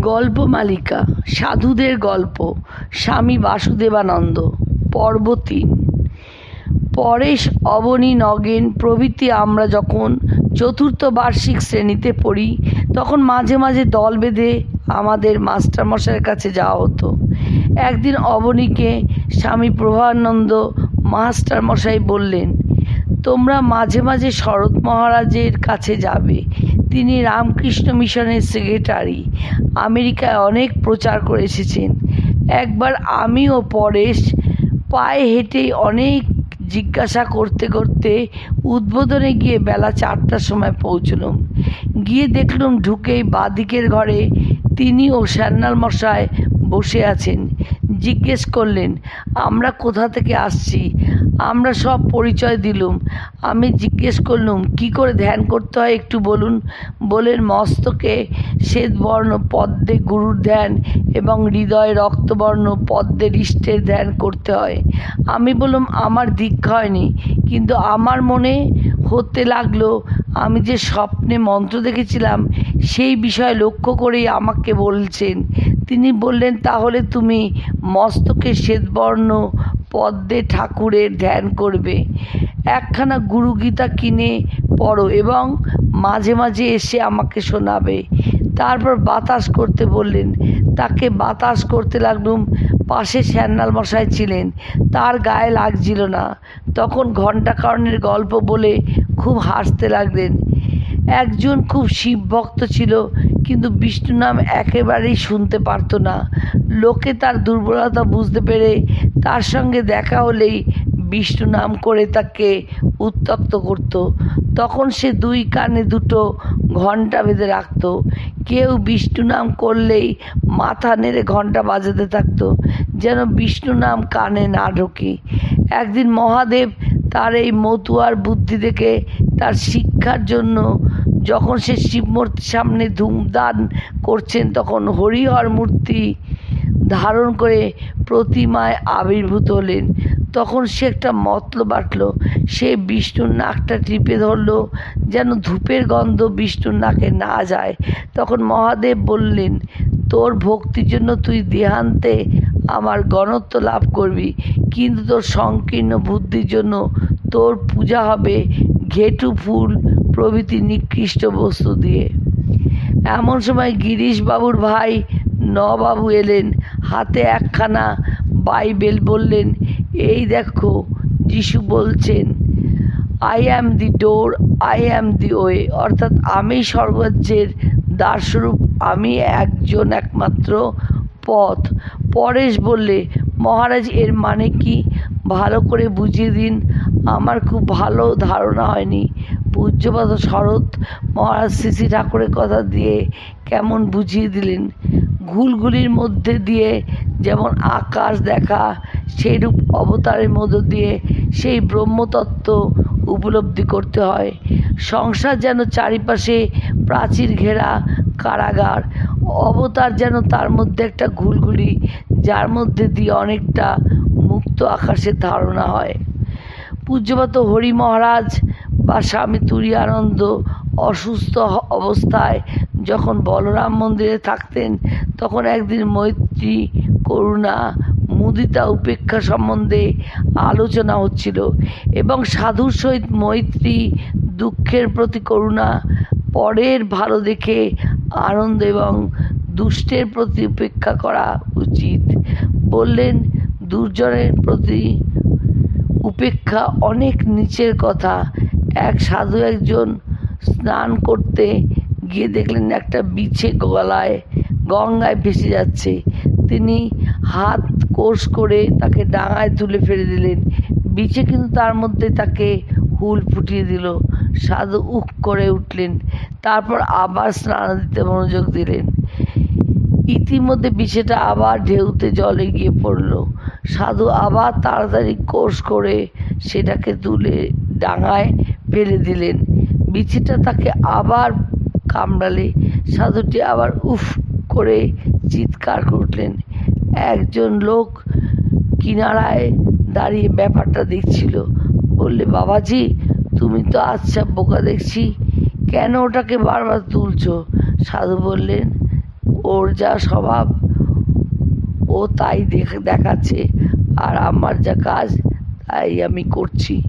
গল্প মালিকা, সাধুদের গল্প, স্বামী বাসুদেবানন্দ, পর্ব তিন। পরেশ, অবনী, নগেন প্রভৃতি আমরা যখন চতুর্থ বার্ষিক শ্রেণীতে পড়ি, তখন মাঝে মাঝে দল বেঁধে আমাদের মাস্টারমশাইয়ের কাছে যাওয়া হতো। একদিন অবনীকে স্বামী প্রভানন্দ মাস্টারমশাই বললেন, তোমরা মাঝে মাঝে শরৎ মহারাজের কাছে যাবে তিনি রামকৃষ্ণ মিশনের সেক্রেটারি আমেরিকায় অনেক প্রচার করে এসেছেন। একবার আমি ও পরেশ পায়ে হেঁটে অনেক জিজ্ঞাসা করতে করতে উদ্বোধনে গিয়ে বেলা চারটার সময় পৌঁছলুম। গিয়ে দেখলুম ঢুকেই বাদিকের ঘরে তিনি ও শ্যান্নাল মশাই বসে আছেন। জিজ্ঞেস করলেন, আমরা কোথা থেকে আসছি? আমরা সব পরিচয় দিলুম। আমি জিজ্ঞেস করলুম, কি করে ধ্যান করতে হয় একটু বলুন? বলেন, মস্তকে শ্বেতবর্ণ পদ্মে গুরুর ধ্যান এবং হৃদয়ে রক্তবর্ণ পদ্মের ইষ্টের ধ্যান করতে হয়। আমি বললাম, আমার দীক্ষা হয়নি, কিন্তু আমার মনে হতে লাগল আমি যে স্বপ্নে মন্ত্র দেখেছিলাম, সেই বিষয় লক্ষ্য করেই আমাকে বলছেন। তিনি বললেন, তাহলে তুমি মস্তকে শ্বেতবর্ণ পদ্মে ঠাকুরের ধ্যান করবে। একখানা গুরুগীতা কিনে পড়ো এবং মাঝে মাঝে এসে আমাকে শোনাবে। তারপর বাতাস করতে বললেন তাকে বাতাস করতে লাগলুম। পাশে শ্যান্নাল মশাই ছিলেন। তার গায়ে লাগছিল না। তখন ঘণ্টাকরণের গল্প বলে খুব হাসতে লাগলেন। একজন খুব শিবভক্ত ছিল, কিন্তু বিষ্ণু নাম একেবারেই শুনতে পারতো না। লোকে তার দুর্বলতা বুঝতে পেরে তার সঙ্গে দেখা হলেই বিষ্ণু নাম করে তাকে উত্তক্ত করত। তখন সে দুই কানে দুটো ঘণ্টা বেঁধে রাখত। কেউ বিষ্ণু নাম করলেই মাথা নেড়ে ঘণ্টা বাজাতে থাকতো, যেন বিষ্ণু নাম কানে না ঢোকে। একদিন মহাদেব তার এই মতুয়ার বুদ্ধি দেখে তার শিক্ষার জন্য যখন সে শিব মূর্তির সামনে ধূমদান করছেন, তখন হরিহর মূর্তি ধারণ করে প্রতিমায় আবির্ভূত হলেন। তখন সে একটা মতলব বাটলো সে বিষ্ণুর নাকটা টিপে ধরলো, যেন ধূপের গন্ধ বিষ্ণুর নাকে না যায়। তখন মহাদেব বললেন, তোর ভক্তির জন্য তুই দেহান্তে আমার গণত্ব লাভ করবি, কিন্তু তোর সংকীর্ণ বুদ্ধির জন্য তোর পূজা হবে ঘেটু ফুল প্রভৃতি নিকৃষ্ট বস্তু দিয়ে। এমন সময় গিরিশবাবুর ভাই নবাবু এলেন, হাতে একখানা বাইবেল বললেন এই দেখো, যিশু বলছেন I am the door I am the way অর্থাৎ আমি সর্বোচ্চের দাসরূপ আমি একজন একমাত্র পথ। পরেশ বললে, মহারাজ, এর মানে কি? ভালো করে বুঝিয়ে দিন। আমার খুব ভালো ধারণা হয়নি। পূজ্যপাত শরৎ মহারাজ শ্রী ঠাকুরের কথা দিয়ে কেমন বুঝিয়ে দিলেন। ঘুলগুলির মধ্যে দিয়ে যেমন আকাশ দেখা, সেইরূপ অবতারের মধ্য দিয়ে সেই ব্রহ্মতত্ত্ব উপলব্ধি করতে হয়। সংসার যেন চারিপাশে প্রাচীর ঘেরা কারাগার, অবতার যেন তার মধ্যে একটা ঘুলঘুলি, যার মধ্যে দিয়ে অনেকটা মুক্ত আকাশের ধারণা হয়। পূজ্যপাত হরি মহারাজ বা স্বামী তুরিয়ানন্দ অসুস্থ অবস্থায় যখন বলরাম মন্দিরে থাকতেন, তখন একদিন মৈত্রী করুণা, মুদিতা উপেক্ষা সম্বন্ধে আলোচনা হচ্ছিল এবং সাধুর সহিত মৈত্রী দুঃখের প্রতি করুণা, পরের ভালো দেখে আনন্দ এবং দুষ্টের প্রতি উপেক্ষা করা উচিত। বললেন, দুর্জনের প্রতি উপেক্ষা অনেক নিচের কথা। এক সাধু একজন স্নান করতে গিয়ে দেখলেন একটা বিছে গলায়, গঙ্গায় ভেসে যাচ্ছে। তিনি হাত কোষ করে তাকে ডাঙায় তুলে ফেলে দিলেন। বিছে কিন্তু তার মধ্যে তাকে হুল ফুটিয়ে দিল। সাধু উক করে উঠলেন, তারপর আবার স্নান দিতে মনোযোগ দিলেন। ইতিমধ্যে বিছেটা আবার ঢেউতে জলে গিয়ে পড়ল। সাধু আবার তাড়াতাড়ি কোষ করে সেটাকে তুলে ডাঙায় ফেলে দিলেন। বিছিটা তাকে আবার কামড়ালে। সাধুটি আবার উফ করে চিৎকার করলেন। একজন লোক কিনারায় দাঁড়িয়ে ব্যাপারটা দেখছিল। বললে, বাবাজি, তুমি তো আচ্ছা বোকা দেখছি। কেন ওটাকে বারবার তুলছো? সাধু বললেন, ওর যা স্বভাব, ও তাই দেখ দেখাচ্ছে। আর আমার যা কাজ, তাই আমি করছি।